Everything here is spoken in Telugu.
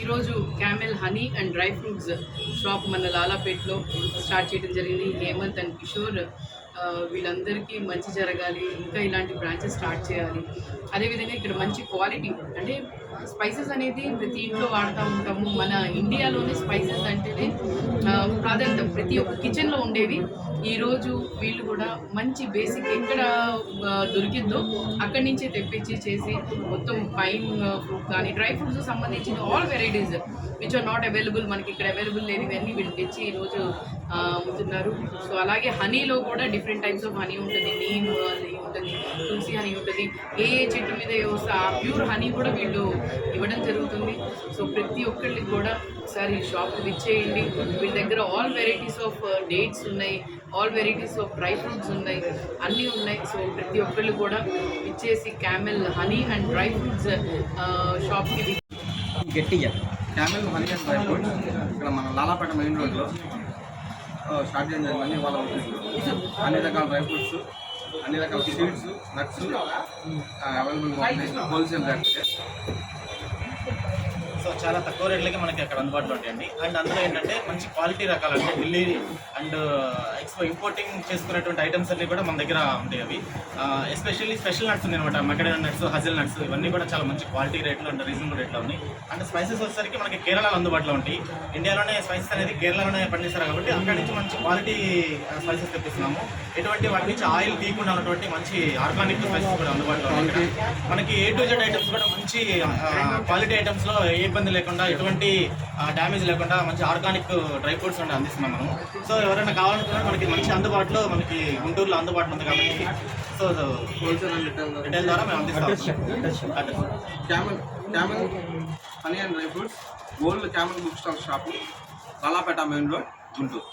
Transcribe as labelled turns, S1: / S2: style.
S1: ఈరోజు camel honey and dry fruits shop మన లాలాపేట్లో స్టార్ట్ చేయడం జరిగింది. హేమంత్ అండ్ కిషోర్. వీళ్ళందరికీ మంచి జరగాలి ఇంకా ఇలాంటి బ్రాంచెస్ స్టార్ట్ చేయాలి. అదేవిధంగా ఇక్కడ మంచి క్వాలిటీ అంటే స్పైసెస్ అనేది ప్రతి ఇంట్లో వాడుతూ ఉంటాము. మన ఇండియాలోనే స్పైసెస్ అంటేనే ప్రాధాన్యత ప్రతి ఒక్క కిచెన్లో ఉండేవి. ఈరోజు వీళ్ళు కూడా మంచి బేసిక్ ఎక్కడ దొరికిందో అక్కడి నుంచే తెప్పించి చేసి మొత్తం పైన్ ఫ్రూట్ కానీ డ్రై ఫ్రూట్స్ సంబంధించిన all varieties which are not available మనకి ఇక్కడ అవైలబుల్ లేనివన్నీ వీళ్ళు తెచ్చి ఈరోజు అమ్ముతున్నారు. సో అలాగే హనీలో కూడా డిఫరెంట్ టైప్స్ ఆఫ్ హనీ ఉంటుంది. నీమ్ హనీ ఉంటుంది. తులసి హనీ ఉంటుంది. ఏ చెట్టు మీద వస్తే ఆ ప్యూర్ హనీ కూడా వీళ్ళు ఇవ్వడం జరుగుతుంది. సో ప్రతి ఒక్కళ్ళకి కూడా ఒకసారి షాప్కి షాప్ విచ్చేయండి. వీళ్ళ దగ్గర ఆల్ వెరైటీస్ ఆఫ్ డేట్స్ ఉన్నాయి. All varieties of dry fruits ఉన్నాయి. అన్నీ ఉన్నాయి. సో ప్రతి ఒక్కళ్ళు కూడా విచ్చేసి camel honey and dry fruits షాప్కి
S2: గట్టిగా.
S3: Camel honey and dry fruits ఇక్కడ మన లాలాపేట మెయిన్ రోడ్లో స్టార్ట్ చేయడం జరిగింది అన్ని వాళ్ళ అన్ని రకాల డ్రై ఫ్రూట్స్ అన్ని రకాల సీడ్స్ నట్స్ అవైలబుల్గా ఉన్నాయి. హోల్సేల్ రేట్కి
S2: సో చాలా తక్కువ రేట్లకి మనకి అక్కడ అందుబాటులో ఉంటాయండి. అండ్ అందులో ఏంటంటే మంచి క్వాలిటీ రకాలు అంటే ఢిల్లీ అండ్ ఎక్స్పో ఇంపోర్టింగ్ చేసుకునేటువంటి ఐటమ్స్ అన్ని కూడా మన దగ్గర ఉంటాయి అవి. ఎస్పెషల్లీ స్పెషల్ నట్స్ ఉన్నాయి అనమాట మెకడైన నట్స్ హజల్ నట్స్ ఇవన్నీ కూడా చాలా మంచి క్వాలిటీ రేట్లు అండ్ రీజనబుల్ రేట్లో ఉన్నాయి. అండ్ స్పైసెస్ వచ్చేసరికి మనకి కేరళలో అందుబాటులో ఉంటాయి. ఇండియాలోనే స్పైసెస్ అనేది కేరళలోనే పండిస్తారు కాబట్టి అక్కడి నుంచి మంచి క్వాలిటీ స్పైసెస్ తెప్పిస్తున్నాము. ఎటువంటి వాటి నుంచి ఆయిల్ తీయకుండా ఉన్నటువంటి మంచి ఆర్గానిక్ స్పైసెస్ కూడా అందుబాటులో ఉన్నాయి. ఇక్కడ. మనకి ఏ టు జెడ్ ఐటమ్స్ కూడా మంచి క్వాలిటీ ఐటమ్స్లో ఏ ఇబ్బంది లేకుండా ఎటువంటి డ్యామేజ్ లేకుండా మంచి ఆర్గానిక్ డ్రై ఫ్రూట్స్ ఉండి అందిస్తున్నాం మనం. సో ఎవరైనా కావాలనుకున్నా మనకి మంచి అందుబాటులో మనకి గుంటూరులో అందుబాటులో ఉంది కాబట్టి సో
S3: రిటైల్
S2: ద్వారా. మేము అందిస్తాం.
S3: Camel camel honey and dry fruits gold camel book stall shop Lalapet main road Guntur.